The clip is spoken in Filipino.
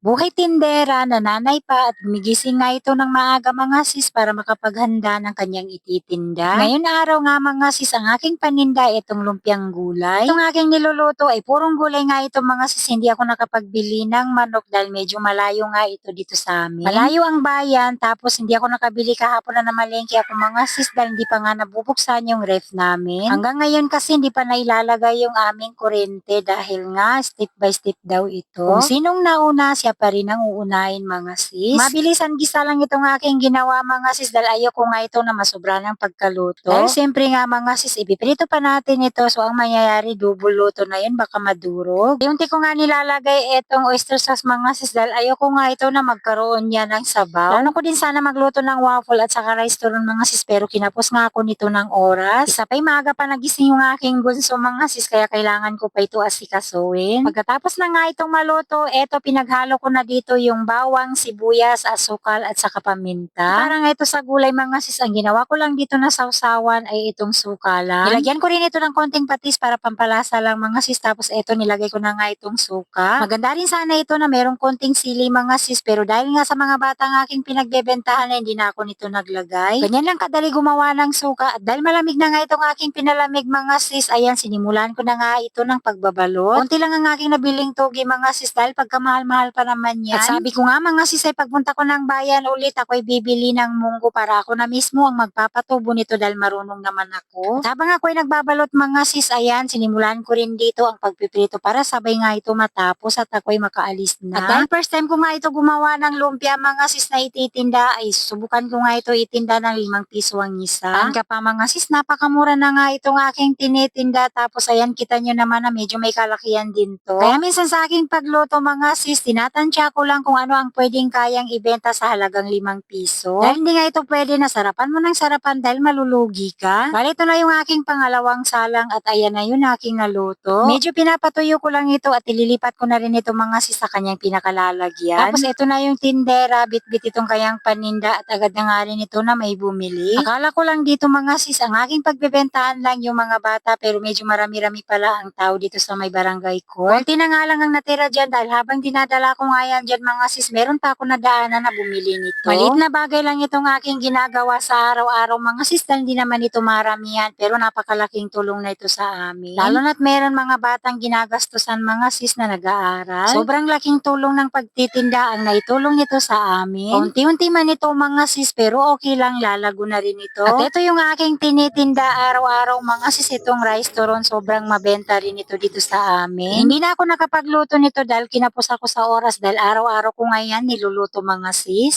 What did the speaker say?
Buhay tindera, nananay pa at gumigising nga ito ng maaga mga sis para makapaghanda ng kanyang ititinda. Ngayon araw nga mga sis, ang aking paninda itong lumpiang gulay. Itong aking niluluto ay purong gulay nga ito mga sis, hindi ako nakapagbili ng manok dahil medyo malayo nga ito dito sa amin. Malayo ang bayan, tapos hindi ako nakabili kahapon na namalengke ako mga sis dahil hindi pa nga nabubuksan yung ref namin. Hanggang ngayon kasi hindi pa nailalagay yung aming kurente dahil nga step by step daw ito. Kung sinong nauna, siya pa rin ang uunahin mga sis. Mabilisan gisa lang itong aking ginawa mga sis dahil ayoko nga ito na masobra ng pagkaluto. Dahil siyempre nga mga sis, ipiprito pa natin ito so ang mangyayari double luto na yun baka madurog. Yung ko nga nilalagay itong oyster sauce mga sis dahil ayoko nga ito na magkaroon niya ng sabaw. Plano ko din sana magluto ng waffle at saka rice turon mga sis pero kinapos nga ako nito ng oras. Isa pa'y maaga pa nagising yung aking bunso mga sis kaya kailangan ko pa ito asikasuin. Pagkatapos na nga itong maluto, eto pinaghalo ko na dito yung bawang, sibuyas, asukal at saka paminta. Para nga ito sa gulay mga sis, ang ginawa ko lang dito na sausawan ay itong sukalan. Nilagyan ko rin ito ng konting patis para pampalasa lang mga sis tapos eto nilagay ko na nga itong suka. Maganda rin sana ito na merong konting sili mga sis pero dahil nga sa mga bata ng aking pinagbebentahan na hindi na ako nito naglagay. Ganyan lang kadali gumawa ng suka at dahil malamig na nga itong aking pinalamig mga sis, ayan sinimulan ko na nga ito ng pagbabalot. Konti lang ang aking nabiling togi mga sis dahil pagkamahal-mahal pa naman yan. At sabi ko nga mga sis ay pagpunta ko ng bayan ulit ako ay bibili ng munggo para ako na mismo ang magpapatubo nito dahil marunong naman ako. At habang ako ay nagbabalot mga sis, ayan sinimulan ko rin dito ang pagpiprito para sabay nga ito matapos at ako ay makaalis na. At dahil first time ko nga ito gumawa ng lumpia mga sis na ititinda ay subukan ko nga ito itinda ng limang piso ang isa. Ka pa mga sis, napakamura na nga itong aking tinitinda tapos ayan kita nyo naman na medyo may kalakihan din to. Kaya minsan sa aking pagluto mga sis, tinatansya ko lang kung ano ang pwedeng kayang ibenta sa halagang limang piso. Dahil hindi nga ito pwede na sarapan mo ng sarapan dahil malulugi ka. Bali ito na yung aking pangalawang salang at ayan na yun aking naluto. Medyo pinapatuyo ko lang ito at ililipat ko na rin ito mga sis sa kanyang pinakalalagyan. Tapos ito na yung tindera, bit-bit itong kayang paninda at agad na nga rin ito na may bumili. Akala ko lang dito mga sis, ang aking pagbebentahan lang yung mga bata pero medyo marami-rami pala ang tao dito sa may barangay ko. Konti na nga lang ang natira dyan dahil habang dinadala ko nga yan dyan mga sis, meron pa ako nadaanan na bumili nito. Malit na bagay lang itong aking ginagawa sa araw-araw mga sis dahil hindi naman ito maramihan pero napakalaking tulong na ito sa amin. Lalo na't meron mga batang ginagastusan mga sis na nag-aaral. Sobrang laking tulong ng pagtitinda ang naitulong nito sa amin. Unti-unti man ito mga sis pero okay lang lalago na rin ito. At ito yung aking tinitinda araw-araw mga sis itong rice turon sobrang mabenta rin ito dito sa amin. Hindi na ako nakapagluto nito dahil kinapos ako sa oras dahil araw-araw ko ngayon niluluto mga sis.